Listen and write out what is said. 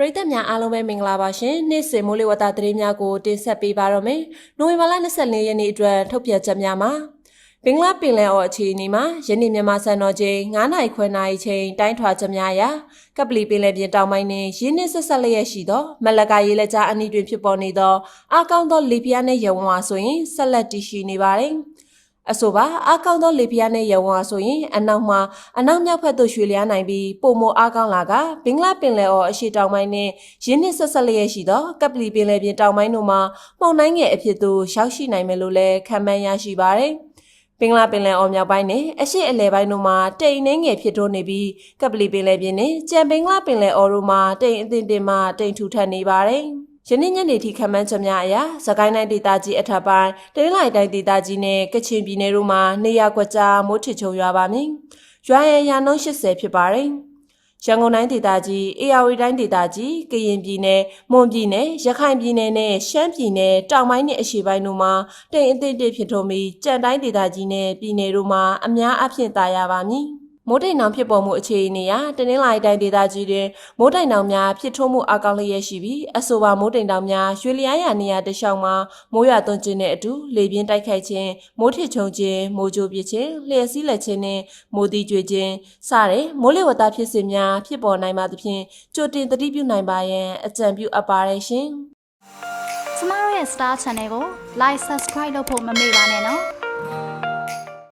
ပရိသတ်များအားလုံးပဲမင်္ဂလာပါရှင်နေ့စဉ်မိုးလေဝသသတင်းများကိုတင်ဆက်ပေးပါတော့မယ်နိုဝင်ဘာလ24ရက်နေ့အတွက်ထုတ်ပြန်ချက်များမှာဘင်္ဂလားပင်လယ်အော်အခြေအနေမှာယနေ့မြန်မာစံတော်ချိန်9နာရီခွဲနာရီချိန်တိုင်းထွာချက်များအရကပလီပင်လယ်ပြင်တောင်ပိုင်းနှင့်ရင်းနှင်းဆက်ဆက်လျက်ရှိသောမလကရေးလက်ကြားအနီးတွင်ဖြစ်ပေါ်နေသောအကောင်းသောလေပြင်းနှင့်ရဝန်းဝါဆိုရင်ဆက်လက်တည်ရှိနေပါတယ် အဆိုပါအကောင်းသောလေပြင်းနဲ့ရဝါဆိုရင်အနောက်မှာအနောက်မြောက်ဘက်သို့ရွှေ့လျားနိုင်ပြီးပုံမအကောင်းလာကဘင်္ဂလားပင်လယ်အော်အရှေ့တောင်ပိုင်းနဲ့ရင်းနှင်းဆက်ဆက်လျက်ရှိသောကပလီပင်လယ်ပြင်တောင်ပိုင်းတို့မှာမှုန်တိုင်းငယ်အဖြစ်သို့ရောက်ရှိနိုင်မယ်လို့လည်းခန့်မှန်းရရှိပါတယ်။ပင်္ဂလားပင်လယ်အော်မြောက်ပိုင်းနဲ့အရှေ့အလယ်ပိုင်းတို့မှာတိမ်နှင်းငယ်ဖြစ်ထွန်းနေပြီးကပလီပင်လယ်ပြင်နဲ့ကြံပင်္ဂလားပင်လယ်အော်တို့မှာတိမ်အထင်တင်မှတိမ်ထူထပ်နေပါတယ်။ ယနေ့ညနေထိခန့်မှန်းချက်များအရသကိုင်းတိုင်းဒေသကြီးအထက်ပိုင်းတနင်္လာရီတိုင်းဒေသကြီးနဲ့ကချင်ပြည်နယ်တို့မှာနေရာကွက်ကြားမိုးထစ်ချုံရွာပါမည်။ရွာရန်ရာနှုန်း80ဖြစ်ပါတယ်။ရန်ကုန်တိုင်းဒေသကြီး၊အေရဝတီတိုင်းဒေသကြီး၊ကရင်ပြည်နယ်၊မွန်ပြည်နယ်၊ရခိုင်ပြည်နယ်နဲ့ရှမ်းပြည်နယ်တောင်ပိုင်းနဲ့အရှေ့ပိုင်းတို့မှာတိမ်အထင်တစ်ဖြစ်ထွန်းပြီးကြံတိုင်းဒေသကြီးနဲ့ပြည်နယ်တို့မှာအများအပြားသာရပါမည်။ မိုးတိမ်နောင်ဖြစ်ပေါ်မှုအခြေအနေအရတနင်္လာရီတိုင်းဒေသကြီးတွင်မိုးတိမ်နောင်များဖြစ်ထွန်းမှုအကောင်းလျက်ရှိပြီးအဆိုပါမိုးတိမ်တောင်များရွှေလျားရနေရာတစ်လျှောက်မှာမိုးရွာသွန်းခြင်းနဲ့အတူလေပြင်းတိုက်ခိုက်ခြင်းမိုးထစ်ချုံခြင်းမိုးကြိုးပစ်ခြင်းလျှက်စီးလက်ခြင်းနဲ့မိုးသီးကျွေခြင်းစတဲ့မိုးလေဝသဖြစ်စဉ်များဖြစ်ပေါ်နိုင်ပါသဖြင့်ကြိုတင်သတိပြုနိုင်ပါရန်အကြံပြုအပ်ပါတယ်ရှင်ကျမတို့ရဲ့ Star Channel ကို Like Subscribe လုပ်ဖို့မမေ့ပါနဲ့နော်